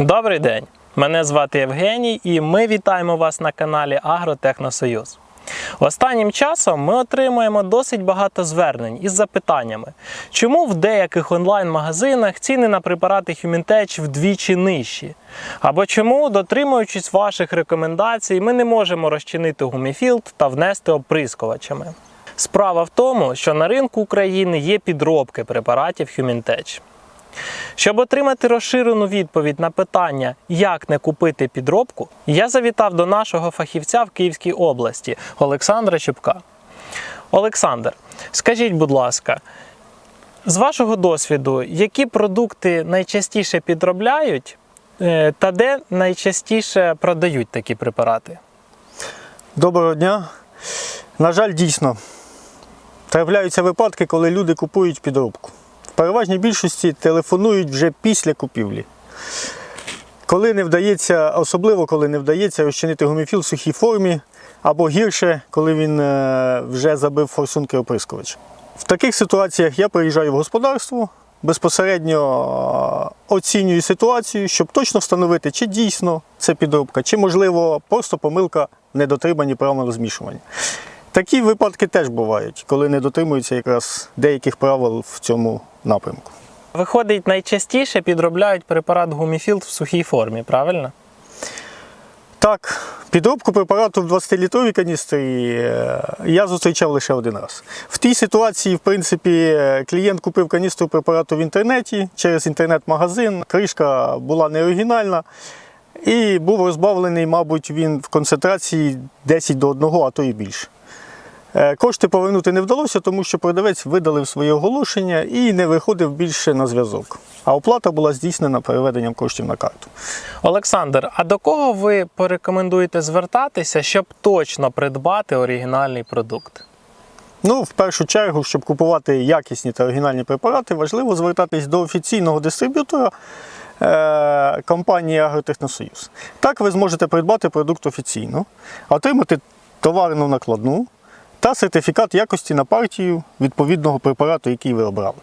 Добрий день! Мене звати Євгеній і ми вітаємо вас на каналі Агротехносоюз. Останнім часом ми отримуємо досить багато звернень із запитаннями, чому в деяких онлайн-магазинах ціни на препарати Human вдвічі нижчі, або чому, дотримуючись ваших рекомендацій, ми не можемо розчинити гуміфілд та внести оприскувачами. Справа в тому, що на ринку України є підробки препаратів Human щоб отримати розширену відповідь на питання, як не купити підробку, я завітав до нашого фахівця в Київській області Олександра Чупка. Олександр, скажіть, будь ласка, з вашого досвіду, які продукти найчастіше підробляють е, та де найчастіше продають такі препарати? Доброго дня. На жаль, дійсно, трапляються випадки, коли люди купують підробку. Переважній більшості телефонують вже після купівлі. Коли не вдається, особливо коли не вдається розчинити гуміфіл в сухій формі, або гірше, коли він е, вже забив форсунки оприскувача. В таких ситуаціях я приїжджаю в господарство, безпосередньо е, оцінюю ситуацію, щоб точно встановити, чи дійсно це підробка, чи, можливо, просто помилка в недотриманні правил змішування. Такі випадки теж бувають, коли не дотримуються якраз деяких правил в цьому напрямку. Виходить, найчастіше підробляють препарат гуміфілд в сухій формі, правильно? Так, підробку препарату в 20-літровій каністрі е, я зустрічав лише один раз. В тій ситуації, в принципі, е, клієнт купив каністру препарату в інтернеті через інтернет-магазин. Кришка була не оригінальна. І був розбавлений, мабуть, він в концентрації 10 до 1, а то і більше. Е, Кошти повернути не вдалося, тому що продавець видалив своє оголошення і не виходив більше на зв'язок. А оплата була здійснена переведенням коштів на карту. Олександр, а до кого ви порекомендуєте звертатися, щоб точно придбати оригінальний продукт? Ну, в першу чергу, щоб купувати якісні та оригінальні препарати, важливо звертатись до офіційного дистриб'ютора е, компанії Агротехносоюз. Так ви зможете придбати продукт офіційно, отримати товарну накладну та сертифікат якості на партію відповідного препарату, який ви обрали.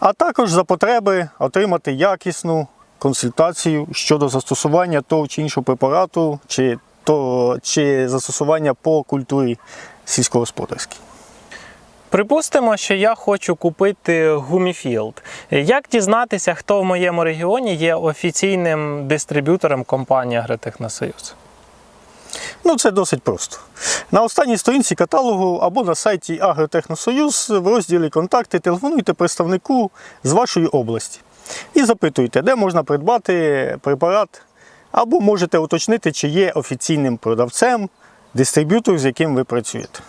А також за потреби отримати якісну консультацію щодо застосування того чи іншого препарату, чи, то, чи застосування по культурі сільськогосподарській. Припустимо, що я хочу купити гуміфілд. Як дізнатися, хто в моєму регіоні є офіційним дистриб'ютором компанії Агротехносоюз? Ну, це досить просто. На останній сторінці каталогу або на сайті Агротехносоюз в розділі Контакти телефонуйте представнику з вашої області і запитуйте, де можна придбати препарат, або можете уточнити, чи є офіційним продавцем дистриб'ютор, з яким ви працюєте.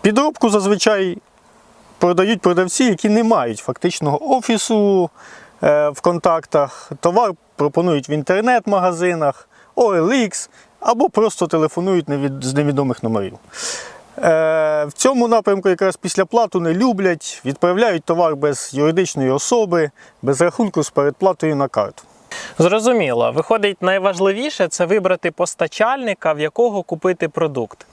Підробку зазвичай продають продавці, які не мають фактичного офісу е, в контактах. Товар пропонують в інтернет-магазинах, OLX або просто телефонують з невідомих номерів. Е, В цьому напрямку якраз після плату не люблять, відправляють товар без юридичної особи, без рахунку з передплатою на карту. Зрозуміло, виходить, найважливіше це вибрати постачальника, в якого купити продукт.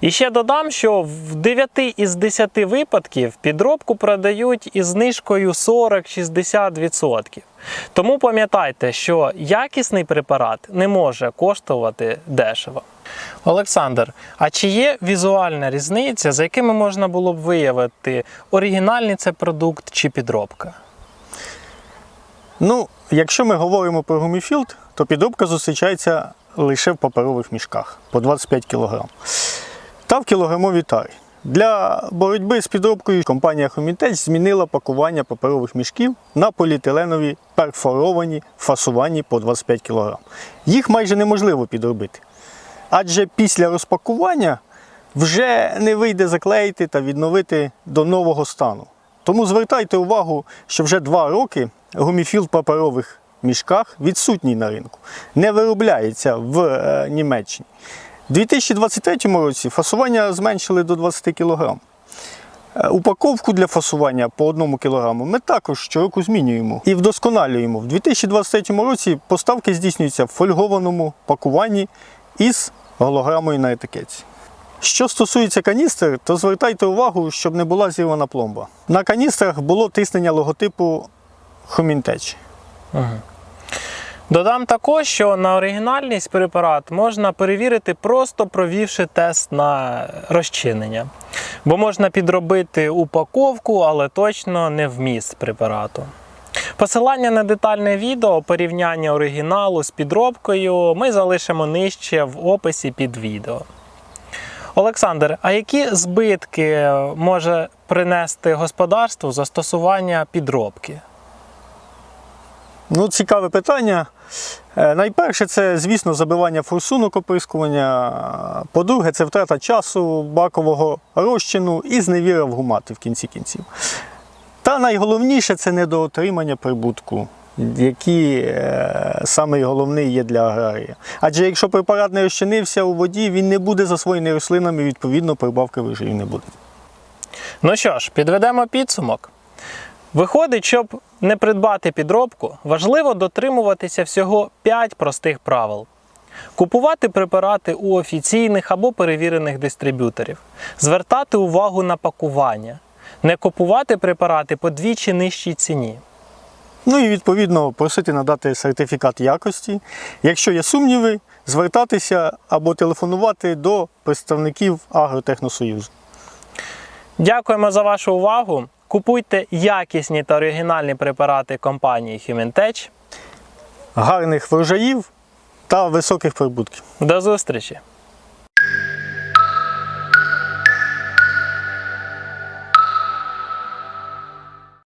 І ще додам, що в 9 із 10 випадків підробку продають із знижкою 40-60%. Тому пам'ятайте, що якісний препарат не може коштувати дешево. Олександр, а чи є візуальна різниця, за якими можна було б виявити, оригінальний це продукт чи підробка? Ну, якщо ми говоримо про гуміфілд, то підробка зустрічається лише в паперових мішках по 25 кг та в кілограмовій тарі. Для боротьби з підробкою компанія Хомітеч змінила пакування паперових мішків на поліетиленові перфоровані фасовані по 25 кг. Їх майже неможливо підробити. Адже після розпакування вже не вийде заклеїти та відновити до нового стану. Тому звертайте увагу, що вже два роки гуміфіл в паперових мішках відсутній на ринку, не виробляється в е, Німеччині. У 2023 році фасування зменшили до 20 кг. Е, Упаковку для фасування по 1 кг ми також щороку змінюємо і вдосконалюємо. В 2023 році поставки здійснюються в фольгованому пакуванні із голограмою на етикетці. Що стосується каністр, то звертайте увагу, щоб не була зірвана пломба. На каністрах було тиснення логотипу Хомінтеч. Додам також, що на оригінальність препарат можна перевірити, просто провівши тест на розчинення. Бо можна підробити упаковку, але точно не вміст препарату. Посилання на детальне відео порівняння оригіналу з підробкою ми залишимо нижче в описі під відео. Олександр, а які збитки може принести господарству застосування підробки? Ну, цікаве питання. Е, Найперше, це, звісно, забивання форсунок оприскування. По-друге, це втрата часу, бакового розчину і зневіра в гумати в кінці кінців. Та найголовніше це недоотримання прибутку, який е, саме головний є для аграрія. Адже якщо препарат не розчинився у воді, він не буде засвоєний рослинами, відповідно, прибавки врожаю не буде. Ну що ж, підведемо підсумок. Виходить, щоб не придбати підробку, важливо дотримуватися всього 5 простих правил. Купувати препарати у офіційних або перевірених дистриб'юторів, звертати увагу на пакування, не купувати препарати по двічі нижчій ціні. Ну і відповідно просити надати сертифікат якості. Якщо є сумніви, звертатися або телефонувати до представників Агротехносоюзу. Дякуємо за вашу увагу. Купуйте якісні та оригінальні препарати компанії HumanTech. Гарних врожаїв та високих прибутків. До зустрічі!